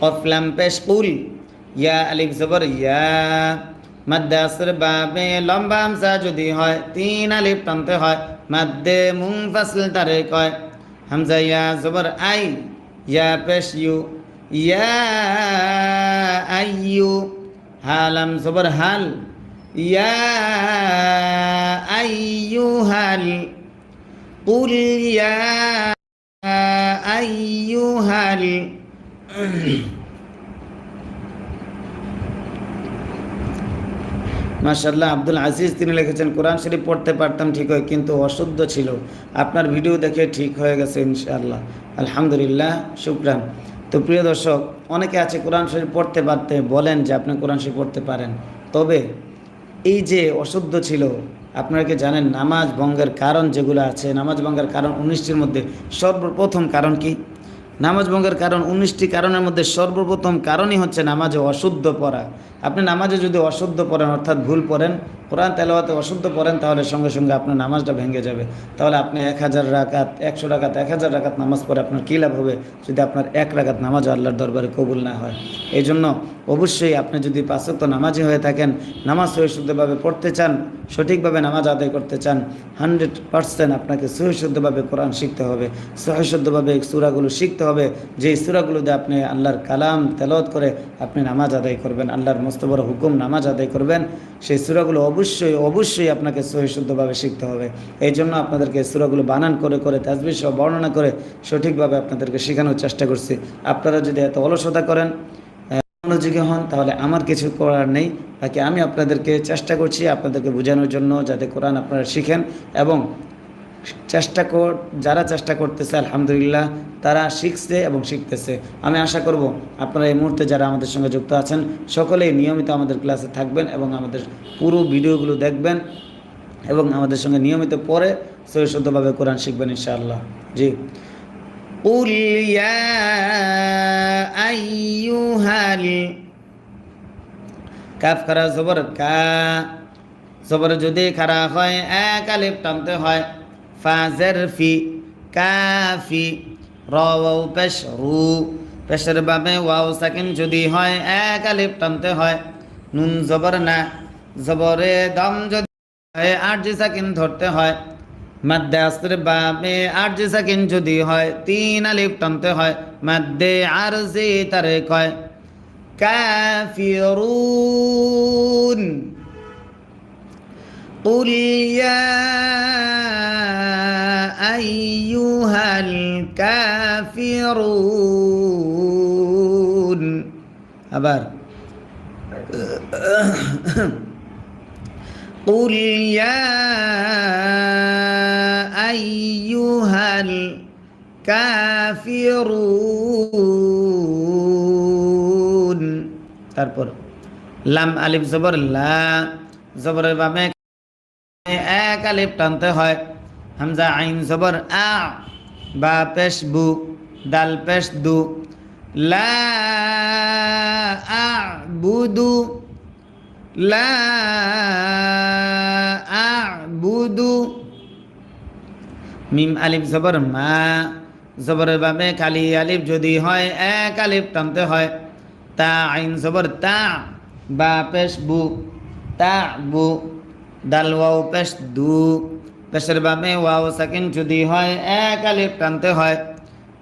কফলাম পেশ কুল ইয়া আলিফ জবর ইয়া মাদ্দে আসর বাবে লম্বা হামজা যদি হয় তিন আলিফ টানতে হয় মাদ্দে মুং ফাসল তারে কয় হামজা ইয়া জবর আই ইয়া পেশ ইউ ইয়া আইয়ু হালাম জবর হাল ইয়া আইয়ুহাল قل يا মাশাল্লাহ আব্দুল আজিজ তিনি লিখেছেন, কোরআন শরীফ পড়তে পারতাম ঠিক হয়, কিন্তু অশুদ্ধ ছিল। আপনার ভিডিও দেখে ঠিক হয়ে গেছে ইনশাআল্লাহ। আলহামদুলিল্লাহ, শুক্রান। তো প্রিয় দর্শক, অনেকে আছে কোরআন শরীফ পড়তে পারতে, বলেন যে আপনি কোরআন শরীফ পড়তে পারেন। তবে এই যে অশুদ্ধ ছিল, আপনারা কি জানেন, নামাজ ভঙ্গের কারণ যেগুলো আছে, নামাজ ভঙ্গের কারণ উনিশটির মধ্যে সর্বপ্রথম কারণ কি? নামাজ ভঙ্গের কারণ, উনিশটি কারণের মধ্যে সর্বপ্রথম কারণই হচ্ছে নামাজে অশুদ্ধ পড়া। আপনি নামাজে যদি অশুদ্ধ পড়েন, অর্থাৎ ভুল পড়েন, কোরআন তেলাওয়াতে অশুদ্ধ পড়েন, তাহলে সঙ্গে সঙ্গে আপনার নামাজটা ভেঙে যাবে। তাহলে আপনি এক হাজার রাকাত, একশো রাকাত, এক হাজার রাকাত নামাজ পড়ে আপনার কী লাভ হবে? যদি আপনার এক রাকাত নামাজ আল্লাহর দরবারে কবুল না হয়। এই জন্য অবশ্যই আপনি যদি পাঁচক্ত নামাজি হয়ে থাকেন, নামাজ সহিশুদ্ধভাবে পড়তে চান, সঠিকভাবে নামাজ আদায় করতে চান, হান্ড্রেড পার্সেন্ট আপনাকে সহিশুদ্ধভাবে কোরআন শিখতে হবে সহিশুদ্ধভাবে সুরাগুলো শিখতে হবে, যেই সুরাগুলোতে আপনি আল্লাহর কালাম তেলত করে আপনি নামাজ আদায় করবেন, আল্লাহর মস্ত বড় হুকুম নামাজ আদায় করবেন, সেই সুরাগুলো অবশ্যই অবশ্যই আপনাকে সহিশুদ্ধভাবে শিখতে হবে। এই জন্য আপনাদেরকে সুরাগুলো বানান করে করে তাজবির সহ বর্ণনা করে সঠিকভাবে আপনাদেরকে শেখানোর চেষ্টা করছি। আপনারা যদি এত অলসতা করেন মনোযোগী হন, তাহলে আমার কিছু করার নেই। বাকি আমি আপনাদেরকে চেষ্টা করছি আপনাদেরকে বোঝানোর জন্য যাতে কোরআন আপনারা শিখেন এবং চেষ্টা কর, যারা চেষ্টা করতেছে, আলহামদুলিল্লাহ, তারা শিখছে এবং শিখতেছে। আমি আশা করব আপনারা এই মুহূর্তে যারা আমাদের সঙ্গে যুক্ত আছেন, সকলেই নিয়মিত আমাদের ক্লাসে থাকবেন এবং আমাদের পুরো ভিডিওগুলো দেখবেন এবং আমাদের সঙ্গে নিয়মিত পরে সহিশুদ্ধভাবে কোরআন শিখবেন, ইনশাআল্লাহ। জি। قل يا أيها ال কাফ খারা জবর কা জবর যদি খারা হয় এক আলিফ টানতে হয় ফাজের ফি কাফি র ওয়াও পেশ রু পেশের বাবে ওয়াও সাকিন যদি হয় এক আলিফ টানতে হয় নুন জবর না জবরে দম যদি হয় আট জি সাকিন ধরতে হয় মাদ্দে আসর বাবে আট জি সাকিন যদি হয় তিন আলিফ টানতে হয় মাদ্দে আর জি তারে কয় কাফিরুন قل يا أيها الكافرون আবার قل يا أيها الكافرون তারপর লাম আলিফ জবর লা জবরের বামে এক আলিফ টানতে হয় হামজা আইন জবর আ বা পেশ বু দাল পেশ দু লা আ বুদু লা আ বুদু মিম আলিফ জবর, মা জবরের বাবে খালি আলিফ যদি হয়, এক আলিফ টানতে হয়। তা আইন জবর, তা বা পেশ বু, তা বু, দাল ওয়াও পেশ দু। পেশের বামে ওয়াও সাকিন যদি হয়, এক আলিফ টানতে হয়।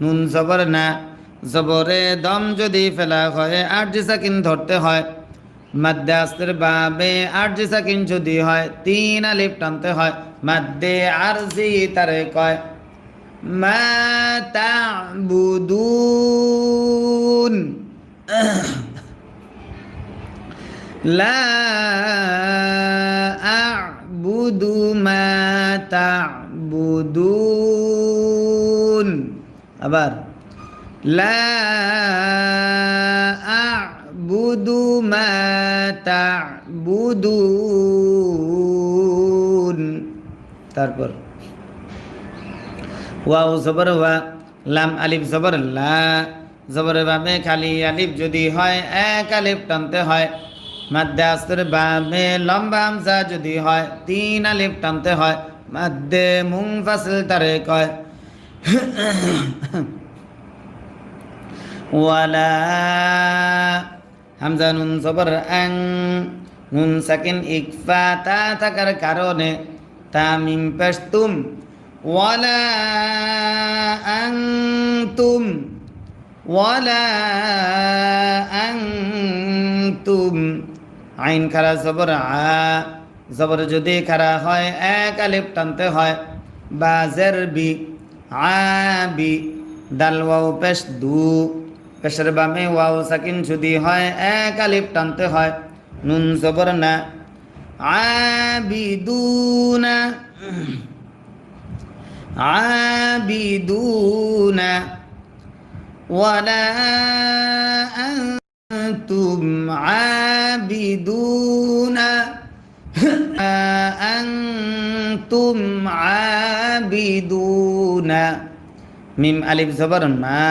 নুন জবর না, জবরে দম যদি ফেলা হয়, আট সাকিন ধরতে হয়। মাদ্দাসের বাবে আরজি সাকিন দি হয়, তিন আলিফ টানতে হয়। মাদ্দে আরজি তারে কয়, মা তাবুদুন। লা বুদু মাতা তাবুদুন। আবার, লা أعبد ما تعبدون তারপর ওয়াও জবর ওয়া লাম আলিফ জবর লা জবরের বাবে খালি আলিফ যদি হয় এক আলিফ টানতে হয় মাদ্দে আসর বামে লম্বা হামজা যদি হয় তিন আলিফ টানতে হয় মাদ্দে মুং ফাসল তারে কয় ওয়ালা হামজা নুন জবর আং, নুন সাকিন ইকফা তা থাকার কারণে তামিম পেশ তুম ওয়ালা আনতুম ওয়ালা আনতুম আইন খারা জবর আ, জবর যদি খারা হয়, এক আলিফ টানতে হয়। বা জের বি আবি দাল ওয়াও পেশ দু পেশের বামে ওয়াও সাকিন যদি হয় এক আলিফ টানতে হয় নুন জবর না আবিদুনা عابدون ولا أنتم عابدون أنتم عابدون মিম আলিফ জবর মা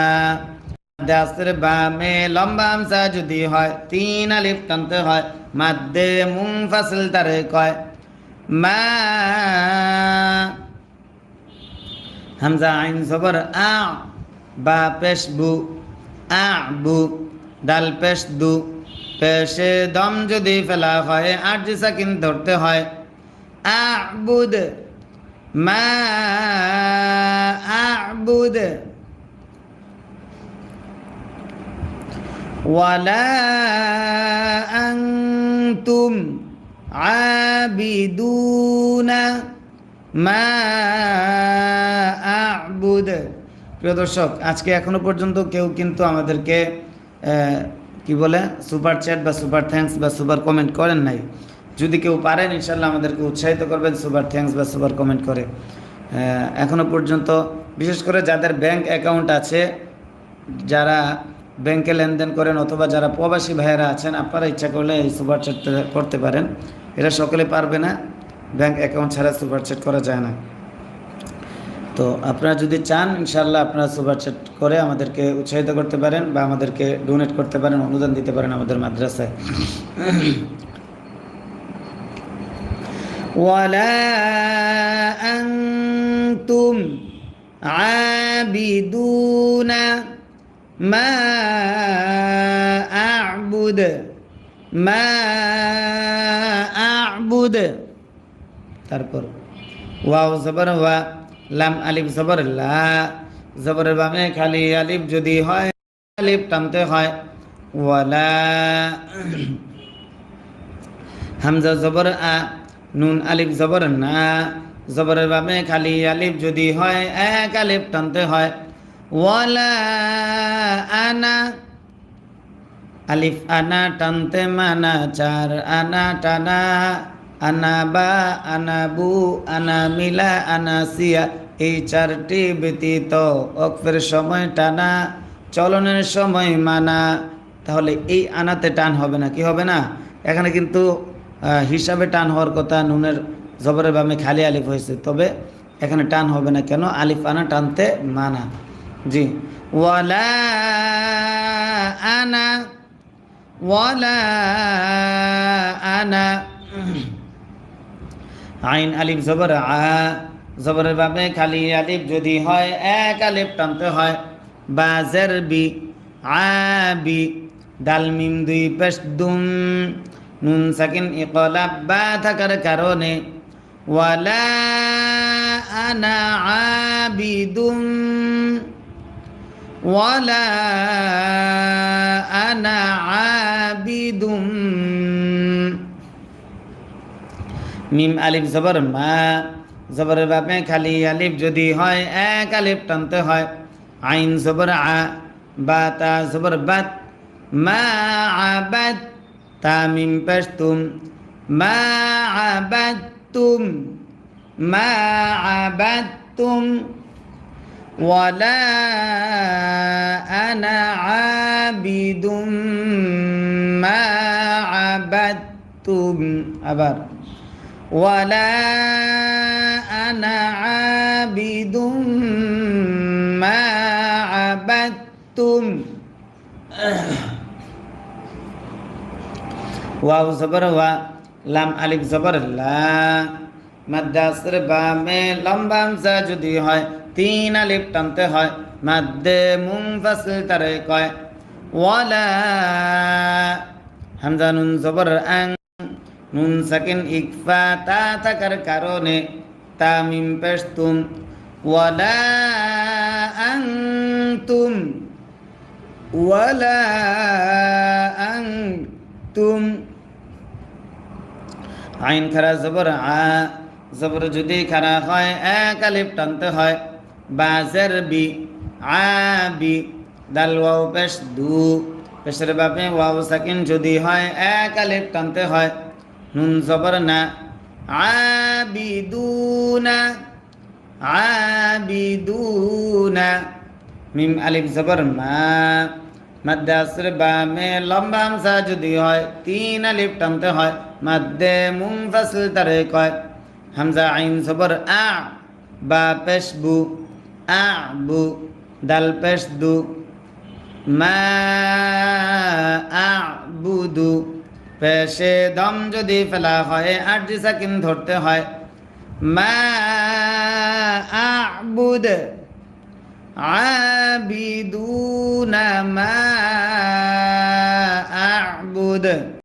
দাসের বামে লম্বা আমসা যদি হয়, তিন আলিফ টানতে হয়, মাদ্দে মুং ফাসল তারে কয়। মা হামজা আইন জবর আ, বা পেশ বু, আ, বু, ডাল পেশ দু। পেশে দম যদি ফেলা হয়, আট জি সাকিন ধরতে হয়। আবুদ মা আবুদ ولا أنتم عابدون মা আবুদ প্রিয় দর্শক আজকে এখনো পর্যন্ত কেউ কিন্তু আমাদেরকে আহ, কি বলে সুপার চ্যাট বা সুপার থ্যাঙ্কস বা সুপার কমেন্ট করেন নাই যদি কেউ পারেন ইনশাল্লাহ আমাদেরকে উৎসাহিত করবেন সুপার থ্যাঙ্কস বা সুপার কমেন্ট করে আহ, এখনো পর্যন্ত বিশেষ করে যাদের ব্যাংক অ্যাকাউন্ট আছে যারা ব্যাংকে লেনদেন করেন অথবা যারা প্রবাসী ভাইয়েরা আছেন আপনারা ইচ্ছা করলে এই সুপার চ্যাট করতে পারেন এরা সকলে পারবে না ব্যাংক অ্যাকাউন্ট ছাড়া সুপার চ্যাট করা যায় না তো আপনারা যদি চান ইনশাল্লাহ আপনারা সুপার চ্যাট করে আমাদেরকে উৎসাহিত করতে পারেন বা আমাদেরকে ডোনেট করতে পারেন অনুদান দিতে পারেন আমাদের মাদ্রাসায় ولا أنتم عابدون মা আবুদ মা আবুদ। তারপর ওয়াও জবর ওয়া, লাম আলিফ জবর লা। জবরের বামে খালি আলিফ যদি হয়, আলিফ টানতে হয়। ওয়ালা হামজা জবর আ, নুন আলিফ জবর না। জবরের বামে খালি আলিফ যদি হয়, এক আলিফ টানতে হয়। ওয়ালা আনা, আলিফ আনা টানতে মানা, চার আনা টানা, আনা বা, আনা বু, আনা মিলা, আনা সিয়া, এই চারটি ব্যতীত অক্ষের সময় টানা, চলনের সময় মানা। তাহলে এই আনাতে টান হবে না, কি হবে না? এখানে কিন্তু হিসাবে টান হওয়ার কথা নুনের জবরের বামে খালি আলিফ হয়েছে, তবে এখানে টান হবে না, কেন? আলিফ আনা টানতে মানা। জি। ওয়ালা আনা ওয়ালা আনা। আইন আলিফ জবর আ জবরের বাবে খালি আলিফ যদি হয় এক আলিফ টানতে হয়। বা বি আবি দাল মিম দুই পেশ দুম। নুন সাকিন ইকলাব বা থাকার কারণে। ওয়ালা আনা আবিদুম ولا أنا عابد মিম আলিফ জবর মা জবরের বাপে খালি আলিফ যদি হয় এক আলিফ টানতে হয় আইন জবর আ বা তা জবর বাত মা আবাদ তা মিম পেশ তুম মা আবাদ তুম মা আবাদ তুম ولا أنا عابد ما عبدتم أبر ولا أنا عابد ما عبدتم ওয়াও জবর ওয়া লাম আলিফ জবর লা মাদ্রাসের বামে লম্বা হামজা যদি হয় তিন আলিফ টানতে হয়। মাদ্দে মুনফাসিল তারে কয়, ওয়ালা হামজা নুন জবর আং, নুন সাকিন ইকফা তা থাকার কারণে তা মিম পেশ তুম ওয়ালা আনতুম ওয়ালা আনতুম আইন খারা জবর আ, জবর যদি খারা হয়, এক আলিফ টানতে হয়। বি, আ, বি, দাল, ওয়াও, পেশ, দু। পেশের বাপে ওয়াও সাকিন যদি হয়, এক আলিফ টানতে হয়। নুন জবর না আবিদুনা আবিদুনা মিম আলিফ জবর মা। মাদ্দে আসর বামে লম্বা হামসা যদি হয়, তিন আলিফ টানতে হয়। মাদ্দে মুনফাসিল তারে কয় হামজা আইন জবর আ, বা পেশ বু আ বু দাল পেশ দু মা আবুদু পেশে দম যদি ফেলা হয় আরজি সাকিন ধরতে হয় মা আবুদ আবিদুনা মা আবুদ